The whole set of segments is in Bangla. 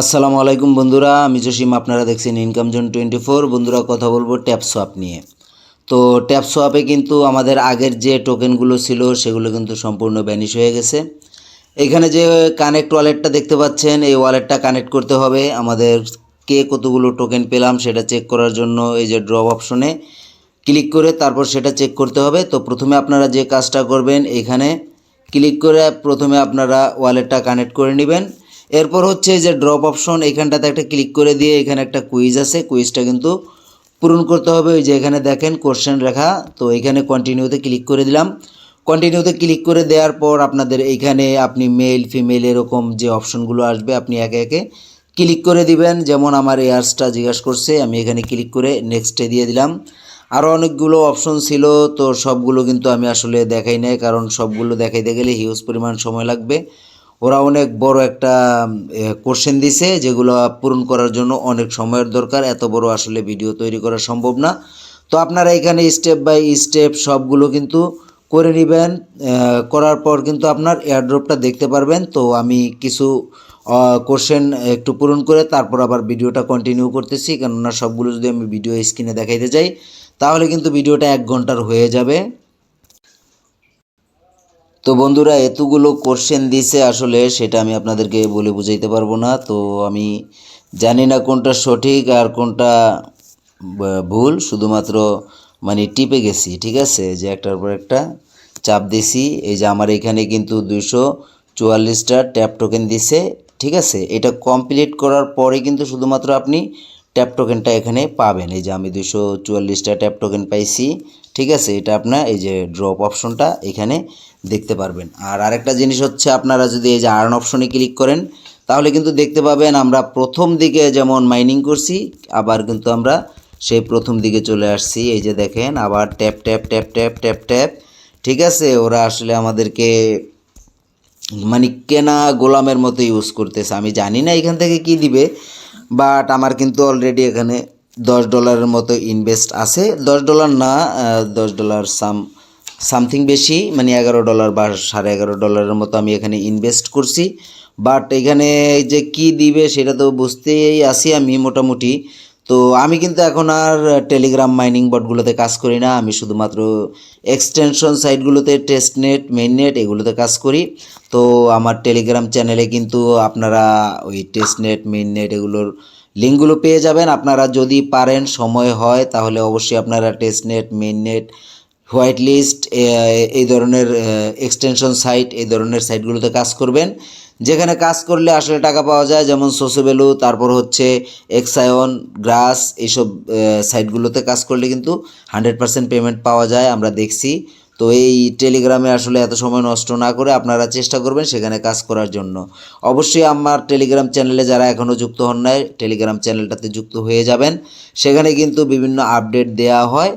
আসসালামু আলাইকুম বন্ধুরা, আমি জসিম, আপনারা দেখছেন ইনকাম জোন টোয়েন্টি ফোর বন্ধুরা, কথা বলব ট্যাপ সোয়াপ নিয়ে। তো ট্যাপ সোয়াপে কিন্তু আমাদের আগের যে টোকেনগুলো ছিল, সেগুলো কিন্তু সম্পূর্ণ ব্যানিশ হয়ে গেছে। এখানে যে কানেক্ট ওয়ালেটটা দেখতে পাচ্ছেন, এই ওয়ালেটটা কানেক্ট করতে হবে। আমাদের কে কতগুলো টোকেন পেলাম, সেটা চেক করার জন্য এই যে ড্রপ অপশনে ক্লিক করে তারপর সেটা চেক করতে হবে। তো প্রথমে আপনারা যে কাজটা করবেন, এখানে ক্লিক করে প্রথমে আপনারা ওয়ালেটটা কানেক্ট করে নেবেন। এরপর হচ্ছে যে ড্রপ অপশন এখানটাতে একটা ক্লিক করে দিয়ে এখানে একটা কুইজ আছে। কুইজটা কিন্তু পূরণ করতে হবে। ওই যে এখানে দেখেন কোশ্চেন রেখা, তো এখানে কন্টিনিউতে ক্লিক করে দিলাম। কন্টিনিউতে ক্লিক করে দেওয়ার পর আপনাদের এইখানে আপনি মেল ফিমেল এরকম যে অপশনগুলো আসবে, আপনি একে একে ক্লিক করে দিবেন। যেমন আমার এয়ার্সটা জিজ্ঞাসা করছে, আমি এখানে ক্লিক করে নেক্সটে দিয়ে দিলাম। আরও অনেকগুলো অপশন ছিল, তো সবগুলো কিন্তু আমি আসলে দেখাই নাই, কারণ সবগুলো দেখাইতে গেলে হিউজ পরিমাণ সময় লাগবে। ওরা অনেক বড় একটা কোশ্চেন দিছে যেগুলো পূরণ করার জন্য অনেক সময়ের দরকার। এত বড় আসলে ভিডিও তৈরি করা সম্ভব না। তো আপনারা এখানে স্টেপ বাই স্টেপ সবগুলো কিন্তু করে নেবেন। করার পর কিন্তু আপনার এয়ারড্রপটা দেখতে পারবেন। তো আমি কিছু কোশ্চেন একটু পূরণ করে তারপর আবার ভিডিওটা কন্টিনিউ করতেছি। কেননা সবগুলো যদি আমি ভিডিও স্ক্রিনে দেখাইতে যাই, তাহলে কিন্তু ভিডিওটা এক ঘণ্টার হয়ে যাবে। তো বন্ধুরা, এতগুলো কোশ্চেন দিছে, আসলে সেটা আমি আপনাদেরকে বলে বুঝাইতে পারব না। তো আমি জানি না কোনটা সঠিক আর কোনটা ভুল, শুধুমাত্র মানে টিপে গেছি, ঠিক আছে? যে একটার পর একটা চাপ দিছি। এই যে আমার এখানে কিন্তু দুইশো চুয়াল্লিশটা ট্যাপ টোকেন দিছে, ঠিক আছে? এটা কমপ্লিট করার পরে কিন্তু শুধুমাত্র আপনি ট্যাপ টোকেনটা এখানে পাবেন। এই যে আমি দুশো চুয়াল্লিশটা ট্যাপ টোকেন পাইছি, ঠিক আছে? এটা আপনার এই যে ড্রপ অপশনটা এখানে দেখতে পারবেন। আর আরেকটা জিনিস হচ্ছে, আপনারা যদি এই যে আর্ন অপশনে ক্লিক করেন, তাহলে কিন্তু দেখতে পাবেন আমরা প্রথম দিকে যেমন মাইনিং করছি, আবার কিন্তু আমরা সেই প্রথম দিকে চলে আসছি। এই যে দেখেন, আবার tap tap tap tap tap tap ঠিক আছে? ওরা আসলে আমাদেরকে মানে কেনা গোলামের মতো ইউজ করতেছে। আমি জানি না এখান থেকে কি দিবে বাট আমার কিন্তু অলরেডি এখানে দশ ডলারের মতো ইনভেস্ট আছে। দশ ডলার না দশ ডলার সাম সামথিং বেশি মানে এগারো ডলার বা সাড়ে এগারো ডলারের মতো আমি এখানে ইনভেস্ট করছি। বাট এখানে যে কি দিবে সেটা তো বুঝতেই আসি আমি মোটামুটি। তো আমি কিন্তু এখন আর টেলিগ্রাম মাইনিং বটগুলোতে কাজ করি না। আমি শুধুমাত্র এক্সটেনশন সাইটগুলোতে টেস্টনেট মেইননেট এগুলোতে কাজ করি। তো আমার টেলিগ্রাম চ্যানেলে কিন্তু আপনারা ওই টেস্টনেট মেইননেট এগুলোর লিঙ্কগুলো পেয়ে যাবেন। আপনারা যদি পারেন, সময় হয়, তাহলে অবশ্যই আপনারা টেস্টনেট মেইননেট হোয়াইট লিস্ট এই ধরনের এক্সটেনশন সাইট এই ধরনের সাইটগুলোতে কাজ করবেন। যেখানে কাজ করলে আসলে টাকা পাওয়া যায়, যেমন সোসোভ্যালু তারপর হচ্ছে এক্সায়ন গ্রাস এইসব সাইটগুলোতে কাজ করলে কিন্তু হান্ড্রেড পার্সেন্ট পেমেন্ট পাওয়া যায়, আমরা দেখছি। তো এই টেলিগ্রামে আসলে এত সময় নষ্ট না করে আপনারা চেষ্টা করবেন সেখানে কাজ করার জন্য। অবশ্যই আমার টেলিগ্রাম চ্যানেলে যারা এখনও যুক্ত হন নাই টেলিগ্রাম চ্যানেলটাতে যুক্ত হয়ে যাবেন। সেখানে কিন্তু বিভিন্ন আপডেট দেওয়া হয়।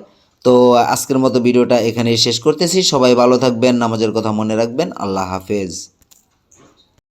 তো আজকের মতো ভিডিওটা এখানেই শেষ করতেছি। সবাই ভালো থাকবেন, নামাজের কথা মনে রাখবেন। আল্লাহ হাফেজ।